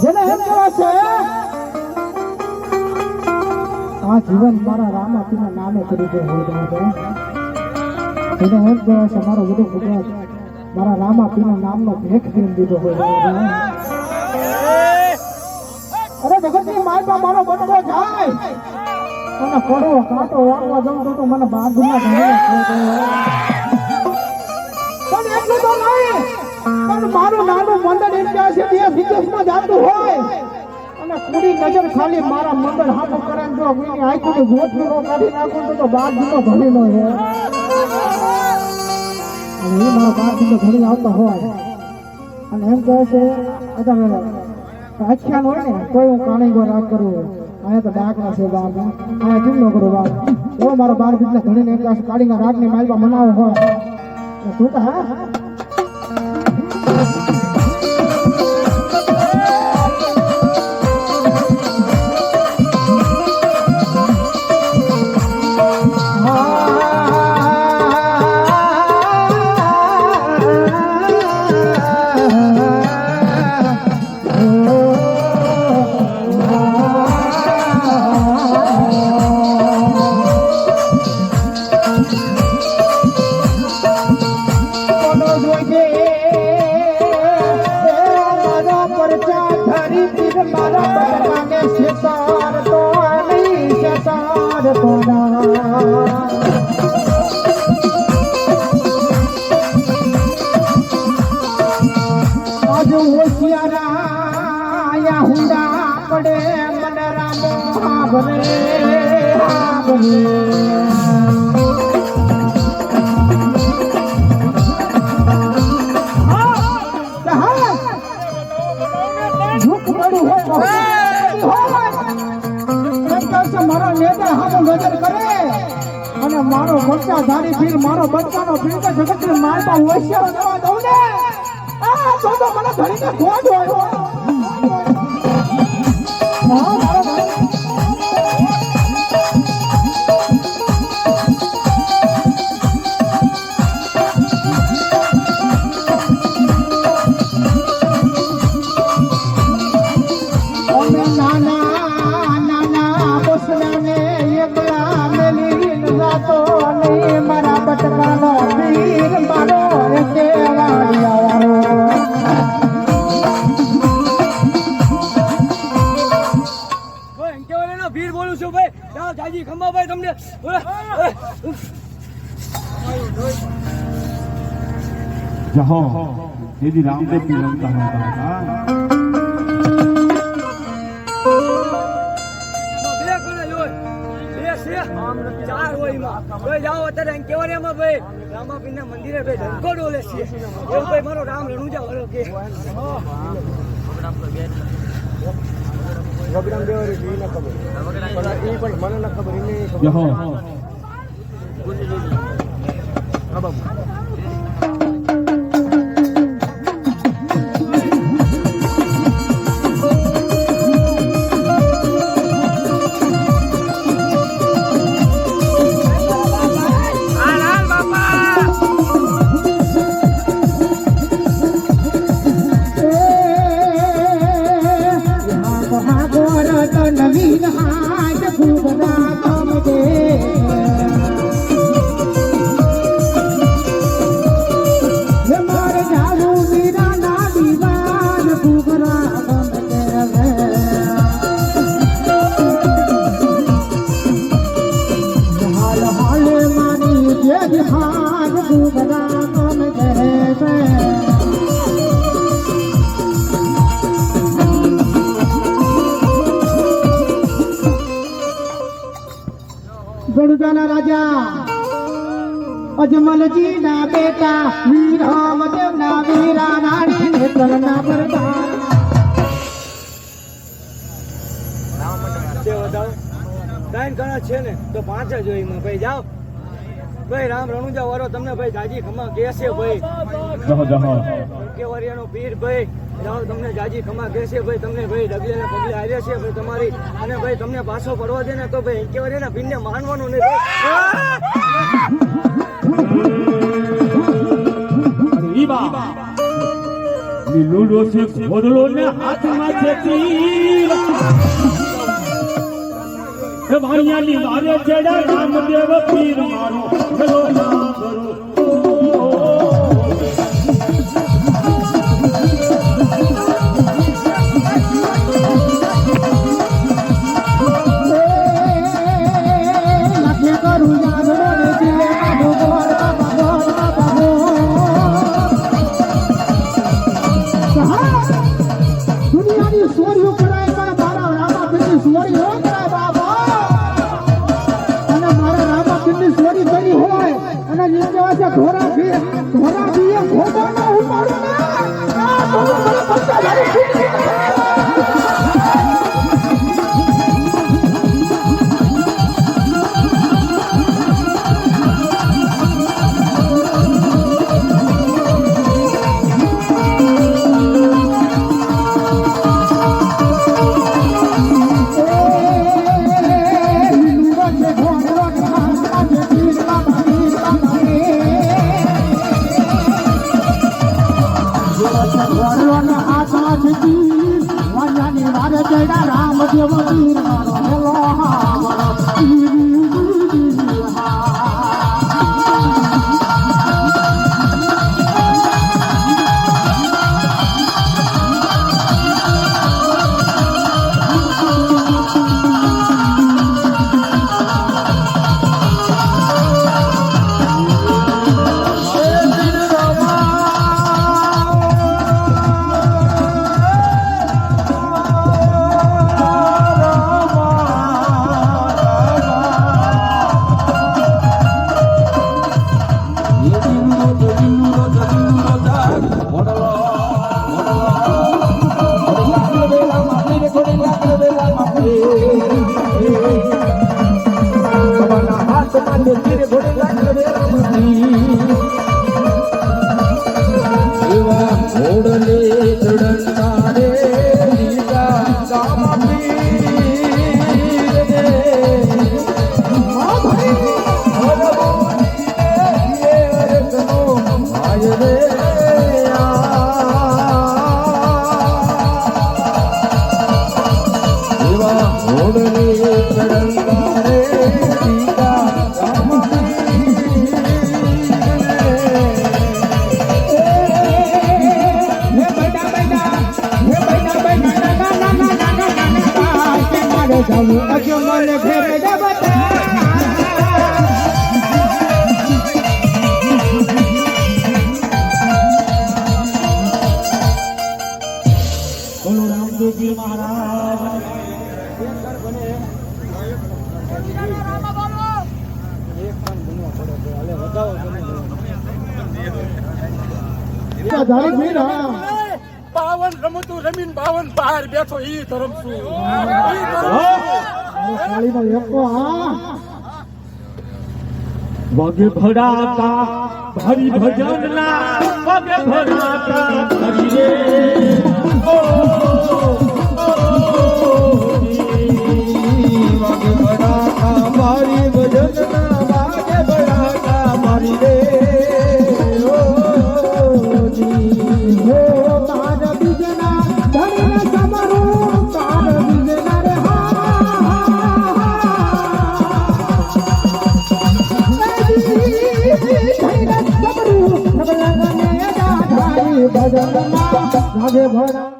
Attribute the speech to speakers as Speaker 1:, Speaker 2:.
Speaker 1: જેને એમ કહેવાશે આ જીવન મારા રામાપીના નામે કરી દે હોય જેને એમ કહેવાશે મારો બધો ગુજરાત મારા રામાપીના નામનો ભેખ કરી દીધો હોય અરે જગતની માલમાં મારો બટકો જાય. અને કડવો કાંટો વાળવા જાઉં તો મને બાજુમાં ઘરે પણ પણ મારું નાનું મંડળ છે ને નો નો હે અને બાર દિનો ભણી આવતા હોય. અને એમ કહે છે અત્યારે ને તો હું કાણી ગો રાગ કરું. અહીંયા તો ડાકના છે બાર અહીંયા કેમ કરું બાર એવો મારો બાર બીજને ઘણીને એક કાશ કાળીના રાગની માલમાં મનાવો હોય. તો હા. આજ હોશિયારા હુંડા પડે મને રામો મારા નેતા હાથો નજર કરે. અને મારો મોટા ધારી ફીર મારો બચ્ચાનો ફીર કે જગતને મારતા હોશિયાર કરવા દઉં ને. આ તો તો મને ધરીને ખોટ હોય હા, ભાઈ
Speaker 2: ભીડ બોલું છું ભાઈ જાઓ જાજી ખંભા ભાઈ તમને.
Speaker 3: જહો જેદી રામદેવ કી રમતા હતા?
Speaker 2: બે છે? ચાર હોય. ભાઈ જાઓ અત્યારે એમાં ભાઈ રામાપીરના મંદિરે ભાઈ ધનકો ડોલે છે એવું ભાઈ મારો રામ રણુજા વાળો કે
Speaker 3: જહો
Speaker 1: નવીન ગણુજાના રાજા. અજમલજી ના બેટા વીર રામદેવ ના વીરા રાણી નેત્ર ના પ્રધાન
Speaker 2: છે ને તો પાંચ જ હોય ભાઈ જાઓ. ભાઈ રામ રણુજા વાળો તમને ભાઈ જાજી ખમા કહેશે ભાઈ.
Speaker 3: જહો જહો.
Speaker 2: કેવરિયાનો પીર ભાઈ. જાઓ, તમને જાજી ખમા કહેશે ભાઈ તમને ભાઈ ડગલે ને પગલે આવ્યા છે, ભાઈ, તમારી અને ભાઈ, તમને પાછો પડવા દે ને તો, ભાઈ કેવરિયાના ને માનવાનું
Speaker 1: છે ઘોડલો ને હાથમાં છે તીર એ વાણિયાની રામદેવ પીર મારો.
Speaker 4: હોય નીચે છે ઘોરા ભી ઘોડા ભી ઘોડા નો ઉપાડો ને. આ તો મને પત્તા દેવ વીર મારો હેલો મને ધારી ભીડ હા
Speaker 3: બાવન રમતું રમીન બાવન બહાર બેઠો ઈ ધરમ છું વગ ધરમ
Speaker 4: અરે કાળીનો એકો હા.
Speaker 1: વગે ભડાકા હરી ભજન ના વગ ભડાકા
Speaker 4: હા ભજન